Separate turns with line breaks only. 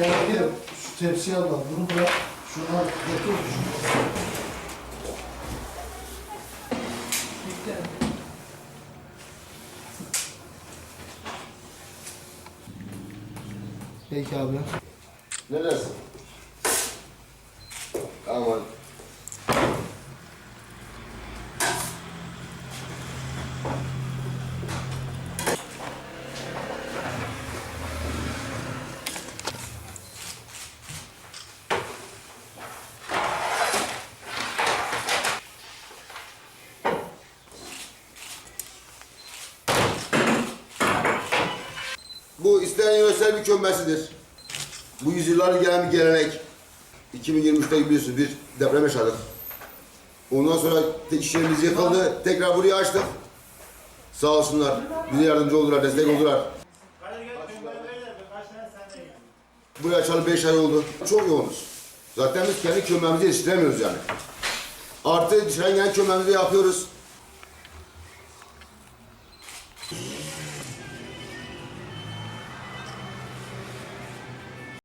Ben gidip şu tepsiyi al bak. Bunu bırak. Şunu al. Götür. Peki abi.
Ne dersin? Aman. Bu isteyen yöresel bir kömbesidir. Bu yüzyıllardır gelen bir gelenek. 2023'te biliyorsunuz bir deprem yaşadık. Ondan sonra iş yerimiz yıkıldı. Tekrar burayı açtık. Sağ olsunlar. Bize yardımcı oldular, destek oldular. Burayı açalı 5 ay oldu. Çok yoğunuz. Zaten biz kendi kömemizi yetiştiremiyoruz yani. Artı dışarıdan gelen kömemizi yapıyoruz.